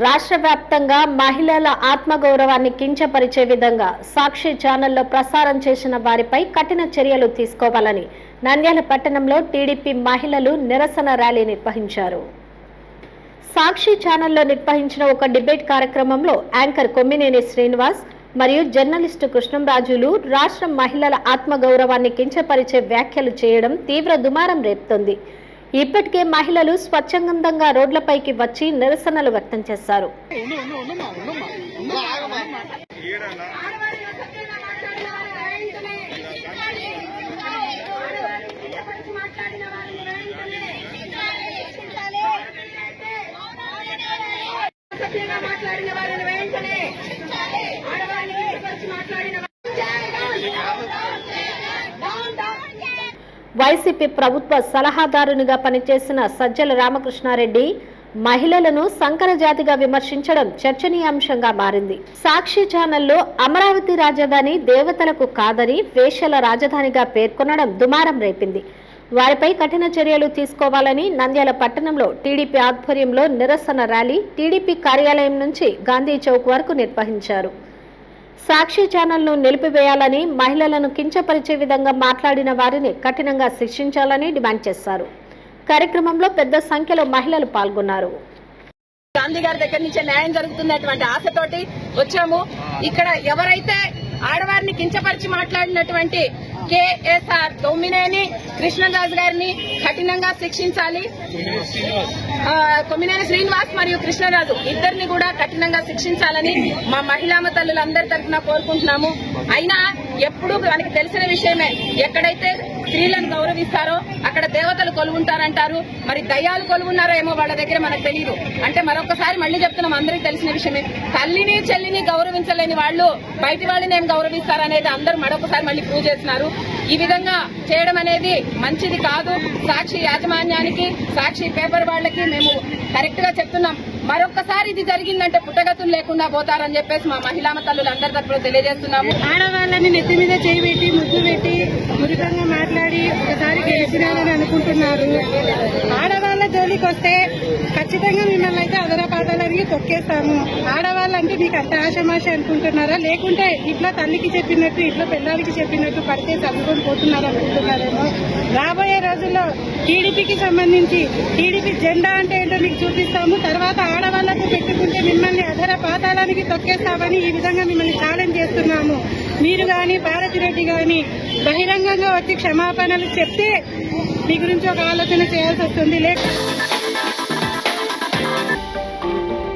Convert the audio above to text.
రాష్ట్ర వ్యాప్తంగా మహిళల ఆత్మగౌరవాన్ని కించపరిచే విధంగా సాక్షి ఛానల్లో ప్రసారం చేసిన వారిపై కఠిన చర్యలు తీసుకోవాలని నంద్యాల పట్టణంలో టీడీపీ మహిళలు నిరసన ర్యాలీ నిర్వహించారు. సాక్షి ఛానల్లో నిర్వహించిన ఒక డిబేట్ కార్యక్రమంలో యాంకర్ కొమ్మినేని శ్రీనివాస్ మరియు జర్నలిస్టు కృష్ణంరాజులు రాష్ట్ర మహిళల ఆత్మగౌరవాన్ని కించపరిచే వ్యాఖ్యలు చేయడం తీవ్ర దుమారం రేపుతోంది. ఇప్పటికే మహిళలు స్వచ్ఛందంగా రోడ్లపైకి వచ్చి నిరసనలు వ్యక్తం చేశారు సభ్యంగా మాట్లాడిన వారిని వెంటనే ఆడవారిని కించపరిచి మాట్లాడిన వైసీపీ ప్రభుత్వ సలహాదారునిగా పనిచేసిన సజ్జల రామకృష్ణారెడ్డి మహిళలను సంకరజాతిగా విమర్శించడం చర్చనీయాంశంగా మారింది. సాక్షి ఛానల్లో అమరావతి రాజధాని దేవతలకు కాదని వేషల రాజధానిగా పేర్కొనడం దుమారం రేపింది. వారిపై కఠిన చర్యలు తీసుకోవాలని నంద్యాల పట్టణంలో టీడీపీ ఆధ్వర్యంలో నిరసన ర్యాలీ టీడీపీ కార్యాలయం నుంచి గాంధీ చౌక్ వరకు నిర్వహించారు. సాక్షి ఛానల్ను నిలిపివేయాలని మహిళలను కించపరిచే విధంగా మాట్లాడిన వారిని కఠినంగా శిక్షించాలని డిమాండ్ చేశారు. కార్యక్రమంలో పెద్ద సంఖ్యలో మహిళలు పాల్గొన్నారు. గాంధీ గారి దగ్గర నుంచి న్యాయం జరుగుతున్నటువంటి ఆశతోటి వచ్చాము. ఇక్కడ ఎవరైతే ఆడవారిని కించపరిచి మాట్లాడినటువంటి కేఎస్ఆర్ తొమ్మినేని కృష్ణరాజు గారిని కఠినంగా శిక్షించాలి. కొమ్మినేని శ్రీనివాస్ మరియు కృష్ణరాజు ఇద్దరిని కూడా కఠినంగా శిక్షించాలని మా మహిళా తల్లులందరి తరఫున కోరుకుంటున్నాము. అయినా ఎప్పుడు మనకి తెలిసిన విషయమే ఎక్కడైతే స్త్రీలను గౌరవిస్తారో అక్కడ దేవతలు కొలువుంటారంటారు మరి దయ్యాలు కొలువున్నారో ఏమో వాళ్ళ దగ్గర మనకు తెలియదు అంటే మరొకసారి మళ్ళీ చెప్తున్నాం అందరికీ తెలిసిన విషయమే. తల్లిని చెల్లిని గౌరవించలేని వాళ్ళు బయటి వాళ్ళని ఏం గౌరవిస్తారనేది అందరూ మరొకసారి మళ్ళీ ప్రూవ్ చేస్తున్నారు ఈ విధంగా చేయడం అనేది మంచిది కాదు. సాక్షి యాజమాన్యానికి సాక్షి పేపర్ వాళ్ళకి మేము కరెక్ట్గా చెప్తున్నాం. మరొకసారి ఇది జరిగిందంటే పుట్టగతులు లేకుండా పోతారని చెప్పేసి మా మహిళా తల్లులు అందరి తరపున తెలియజేస్తున్నాము. ఆడవాళ్ళని నెత్తి మీద చేయి పెట్టి ముద్దు పెట్టి మురికంగా మాట్లాడి ఒకసారి గెలిచినారని అనుకుంటున్నారు. ఆడవాళ్ళ జోలికి వస్తే ఖచ్చితంగా మిమ్మల్ని అయితే అదరపాదాలకి తొక్కేస్తాము. ఆడవాళ్ళంటే మీకు అంత ఆశమాశ అనుకుంటున్నారా? లేకుంటే ఇట్లా తల్లికి చెప్పినట్టు ఇట్లా పిల్లలకి చెప్పినట్టు పడితే చదువుకొని పోతున్నారు అనుకుంటున్నారేమో. రాబోయే రోజుల్లో టీడీపీకి సంబంధించి టీడీపీ జెండా అంటే ఏంటో మీకు చూపిస్తాము. తర్వాత ఆడవాళ్ళకు పెట్టుకుంటే మిమ్మల్ని అధర పాతాళానికి తొక్కేస్తామని ఈ విధంగా మిమ్మల్ని ఛాలెంజ్ చేస్తున్నాము. మీరు గాని భారతిరెడ్డి కానీ బహిరంగంగా వచ్చి క్షమాపణలు చెప్తే మీ గురించి ఒక ఆలోచన చేయాల్సి వస్తుంది. లేక